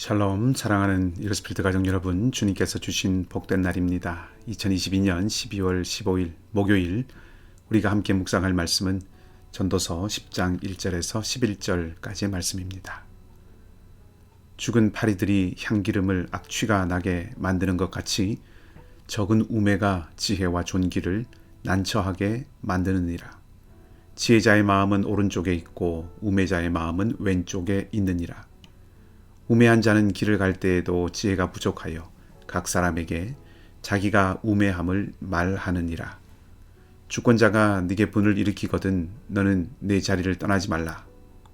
샬롬 사랑하는 이러스필드 가족 여러분 주님께서 주신 복된 날입니다. 2022년 12월 15일 목요일 우리가 함께 묵상할 말씀은 전도서 10장 1절에서 11절까지의 말씀입니다. 죽은 파리들이 향기름을 악취가 나게 만드는 것 같이 적은 우매가 지혜와 존귀를 난처하게 만드느니라. 지혜자의 마음은 오른쪽에 있고 우매자의 마음은 왼쪽에 있느니라. 우매한 자는 길을 갈 때에도 지혜가 부족하여 각 사람에게 자기가 우매함을 말하느니라. 주권자가 네게 분을 일으키거든 너는 내 자리를 떠나지 말라.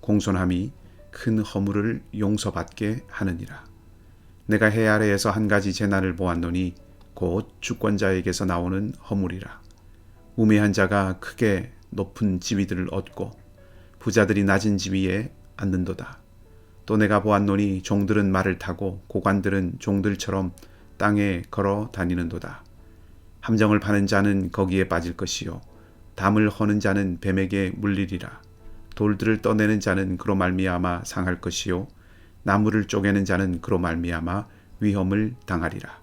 공손함이 큰 허물을 용서받게 하느니라. 내가 해 아래에서 한 가지 재난을 보았노니 곧 주권자에게서 나오는 허물이라. 우매한 자가 크게 높은 지위들을 얻고 부자들이 낮은 지위에 앉는도다. 또 내가 보았노니 종들은 말을 타고 고관들은 종들처럼 땅에 걸어 다니는도다. 함정을 파는 자는 거기에 빠질 것이요 담을 허는 자는 뱀에게 물리리라. 돌들을 떠내는 자는 그로 말미암아 상할 것이요 나무를 쪼개는 자는 그로 말미암아 위험을 당하리라.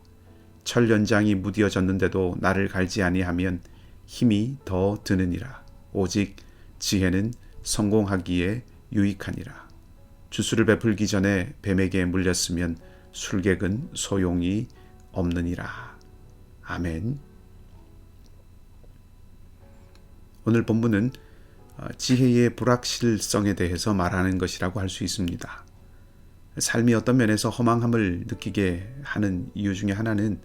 철 연장이 무디어졌는데도 나를 갈지 아니하면 힘이 더 드느니라. 오직 지혜는 성공하기에 유익하니라. 주수를 베풀기 전에 뱀에게 물렸으면 술객은 소용이 없느니라. 아멘. 오늘 본문은 어, 지혜의 불확실성에 대해서 말하는 것이라고 할 수 있습니다. 삶이 어떤 면에서 허망함을 느끼게 하는 이유 중에 하나는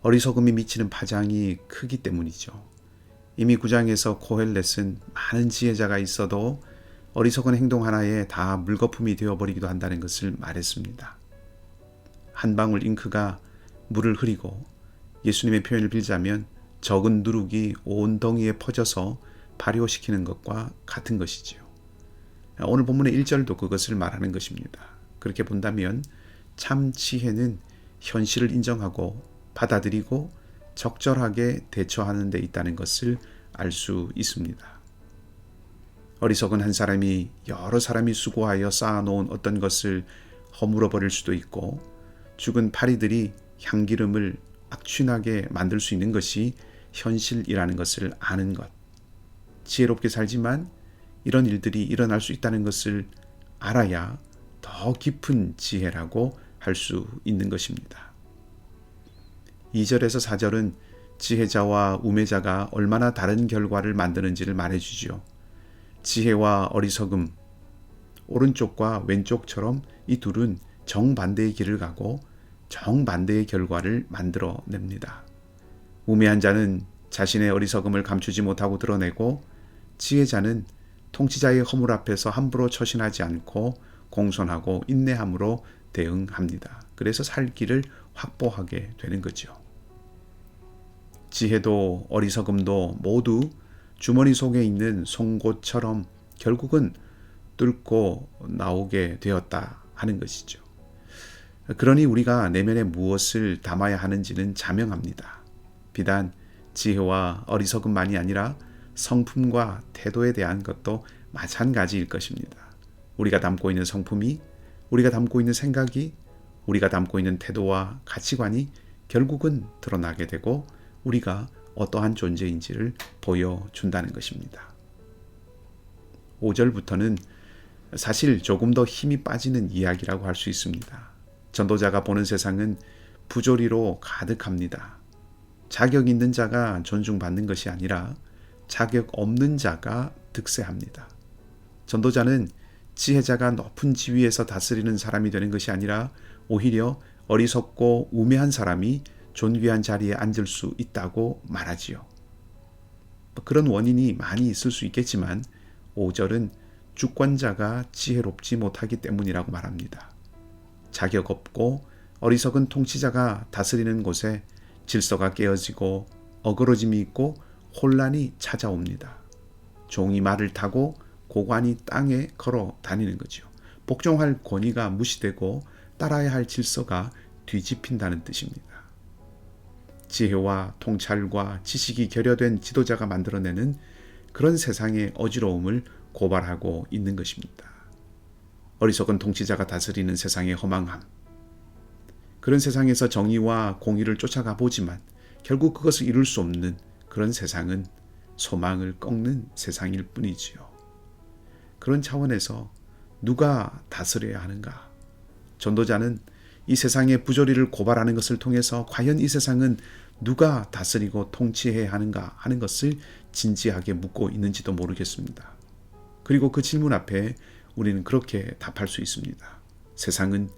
어리석음이 미치는 파장이 크기 때문이죠. 이미 구장에서 코헬렛은 많은 지혜자가 있어도 어리석은 행동 하나에 다 물거품이 되어버리기도 한다는 것을 말했습니다. 한 방울 잉크가 물을 흐리고 예수님의 표현을 빌자면 적은 누룩이 온 덩이에 퍼져서 발효시키는 것과 같은 것이지요. 오늘 본문의 1절도 그것을 말하는 것입니다. 그렇게 본다면 참 지혜는 현실을 인정하고 받아들이고 적절하게 대처하는 데 있다는 것을 알 수 있습니다. 어리석은 한 사람이 여러 사람이 수고하여 쌓아놓은 어떤 것을 허물어 버릴 수도 있고 죽은 파리들이 향기름을 악취나게 만들 수 있는 것이 현실이라는 것을 아는 것. 지혜롭게 살지만 이런 일들이 일어날 수 있다는 것을 알아야 더 깊은 지혜라고 할 수 있는 것입니다. 2절에서 4절은 지혜자와 우매자가 얼마나 다른 결과를 만드는지를 말해주지요. 지혜와 어리석음, 오른쪽과 왼쪽처럼 이 둘은 정반대의 길을 가고 정반대의 결과를 만들어 냅니다. 우매한 자는 자신의 어리석음을 감추지 못하고 드러내고 지혜자는 통치자의 허물 앞에서 함부로 처신하지 않고 공손하고 인내함으로 대응합니다. 그래서 살 길을 확보하게 되는 거죠. 지혜도 어리석음도 모두 주머니 속에 있는 송곳처럼 결국은 뚫고 나오게 되었다 하는 것이죠. 그러니 우리가 내면에 무엇을 담아야 하는지는 자명합니다. 비단 지혜와 어리석음만이 아니라 성품과 태도에 대한 것도 마찬가지일 것입니다. 우리가 담고 있는 성품이 우리가 담고 있는 생각이 우리가 담고 있는 태도와 가치관이 결국은 드러나게 되고 우리가 어떠한 존재인지를 보여준다는 것입니다. 5절부터는 사실 조금 더 힘이 빠지는 이야기라고 할 수 있습니다. 전도자가 보는 세상은 부조리로 가득합니다. 자격 있는 자가 존중받는 것이 아니라 자격 없는 자가 득세합니다. 전도자는 지혜자가 높은 지위에서 다스리는 사람이 되는 것이 아니라 오히려 어리석고 우매한 사람이 존귀한 자리에 앉을 수 있다고 말하지요. 뭐 그런 원인이 많이 있을 수 있겠지만 5절은 주권자가 지혜롭지 못하기 때문이라고 말합니다. 자격 없고 어리석은 통치자가 다스리는 곳에 질서가 깨어지고 어그러짐이 있고 혼란이 찾아옵니다. 종이 말을 타고 고관이 땅에 걸어 다니는 거죠. 복종할 권위가 무시되고 따라야 할 질서가 뒤집힌다는 뜻입니다. 지혜와 통찰과 지식이 결여된 지도자가 만들어내는 그런 세상의 어지러움을 고발하고 있는 것입니다. 어리석은 통치자가 다스리는 세상의 허망함, 그런 세상에서 정의와 공의를 쫓아가 보지만 결국 그것을 이룰 수 없는 그런 세상은 소망을 꺾는 세상일 뿐이지요. 그런 차원에서 누가 다스려야 하는가? 전도자는 이 세상의 부조리를 고발하는 것을 통해서 과연 이 세상은 누가 다스리고 통치해야 하는가 하는 것을 진지하게 묻고 있는지도 모르겠습니다. 그리고 그 질문 앞에 우리는 그렇게 답할 수 있습니다. 세상은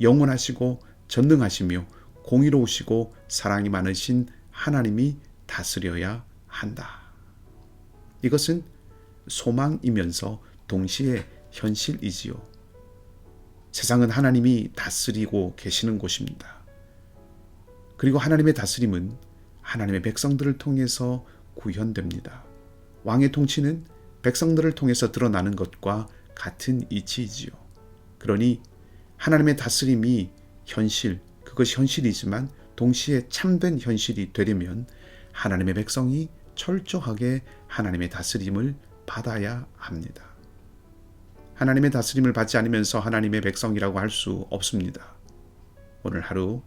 영원하시고 전능하시며 공의로우시고 사랑이 많으신 하나님이 다스려야 한다. 이것은 소망이면서 동시에 현실이지요. 세상은 하나님이 다스리고 계시는 곳입니다. 그리고 하나님의 다스림은 하나님의 백성들을 통해서 구현됩니다. 왕의 통치는 백성들을 통해서 드러나는 것과 같은 이치이지요. 그러니 하나님의 다스림이 현실, 그것이 현실이지만 동시에 참된 현실이 되려면 하나님의 백성이 철저하게 하나님의 다스림을 받아야 합니다. 하나님의 다스림을 받지 않으면서 하나님의 백성이라고 할 수 없습니다. 오늘 하루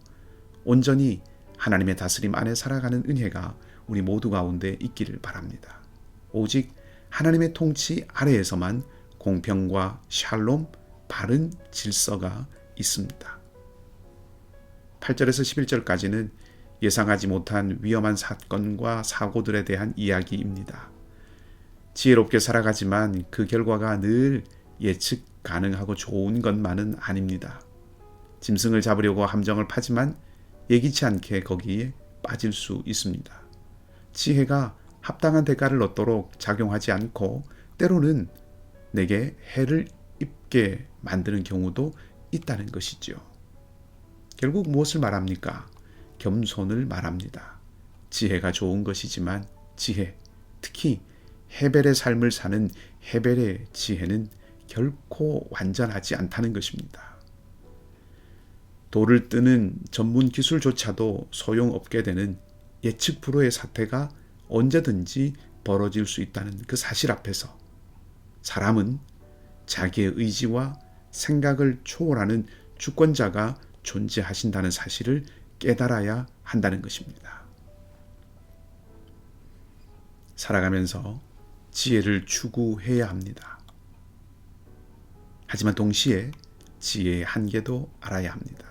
온전히 하나님의 다스림 안에 살아가는 은혜가 우리 모두 가운데 있기를 바랍니다. 오직 하나님의 통치 아래에서만 공평과 샬롬, 바른 질서가 있습니다. 8절에서 11절까지는 예상하지 못한 위험한 사건과 사고들에 대한 이야기입니다. 지혜롭게 살아가지만 그 결과가 늘 예측 가능하고 좋은 것만은 아닙니다. 짐승을 잡으려고 함정을 파지만 예기치 않게 거기에 빠질 수 있습니다. 지혜가 합당한 대가를 얻도록 작용하지 않고 때로는 내게 해를 입게 만드는 경우도 있다는 것이죠. 결국 무엇을 말합니까? 겸손을 말합니다. 지혜가 좋은 것이지만 지혜, 특히 헤벨의 삶을 사는 헤벨의 지혜는 결코 완전하지 않다는 것입니다. 돌을 뜨는 전문 기술조차도 소용없게 되는 예측 불허의 사태가 언제든지 벌어질 수 있다는 그 사실 앞에서 사람은 자기의 의지와 생각을 초월하는 주권자가 존재하신다는 사실을 깨달아야 한다는 것입니다. 살아가면서 지혜를 추구해야 합니다. 하지만 동시에 지혜의 한계도 알아야 합니다.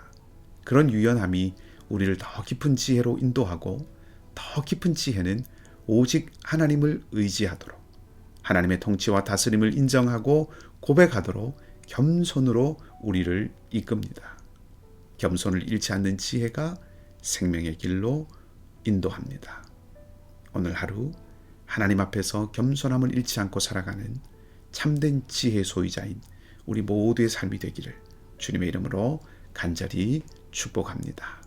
그런 유연함이 우리를 더 깊은 지혜로 인도하고 더 깊은 지혜는 오직 하나님을 의지하도록 하나님의 통치와 다스림을 인정하고 고백하도록 겸손으로 우리를 이끕니다. 겸손을 잃지 않는 지혜가 생명의 길로 인도합니다. 오늘 하루 하나님 앞에서 겸손함을 잃지 않고 살아가는 참된 지혜 소유자인 우리 모두의 삶이 되기를 주님의 이름으로 간절히 축복합니다.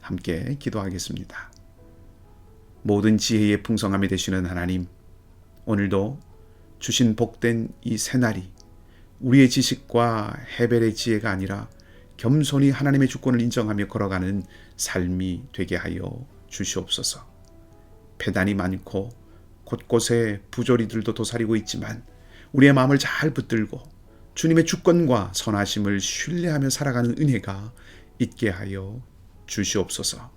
함께 기도하겠습니다. 모든 지혜의 풍성함이 되시는 하나님, 오늘도 주신 복된 이 새날이 우리의 지식과 헤벨의 지혜가 아니라 겸손히 하나님의 주권을 인정하며 걸어가는 삶이 되게 하여 주시옵소서. 배단이 많고 곳곳에 부조리들도 도사리고 있지만 우리의 마음을 잘 붙들고 주님의 주권과 선하심을 신뢰하며 살아가는 은혜가 있게 하여 주시옵소서.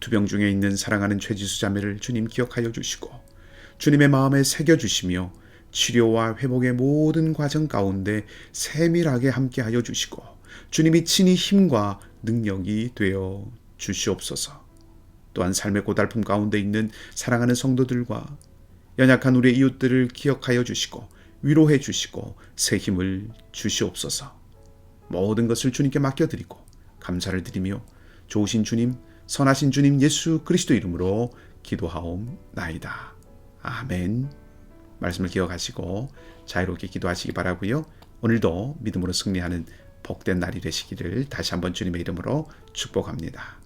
투병 중에 있는 사랑하는 최지수 자매를 주님 기억하여 주시고 주님의 마음에 새겨 주시며 치료와 회복의 모든 과정 가운데 세밀하게 함께하여 주시고 주님이 친히 힘과 능력이 되어 주시옵소서. 또한 삶의 고달픔 가운데 있는 사랑하는 성도들과 연약한 우리의 이웃들을 기억하여 주시고 위로해 주시고 새 힘을 주시옵소서. 모든 것을 주님께 맡겨 드리고 감사를 드리며 좋으신 주님, 선하신 주님 예수 그리스도 이름으로 기도하옵나이다. 아멘. 말씀을 기억하시고 자유롭게 기도하시기 바라고요. 오늘도 믿음으로 승리하는 복된 날이 되시기를 다시 한번 주님의 이름으로 축복합니다.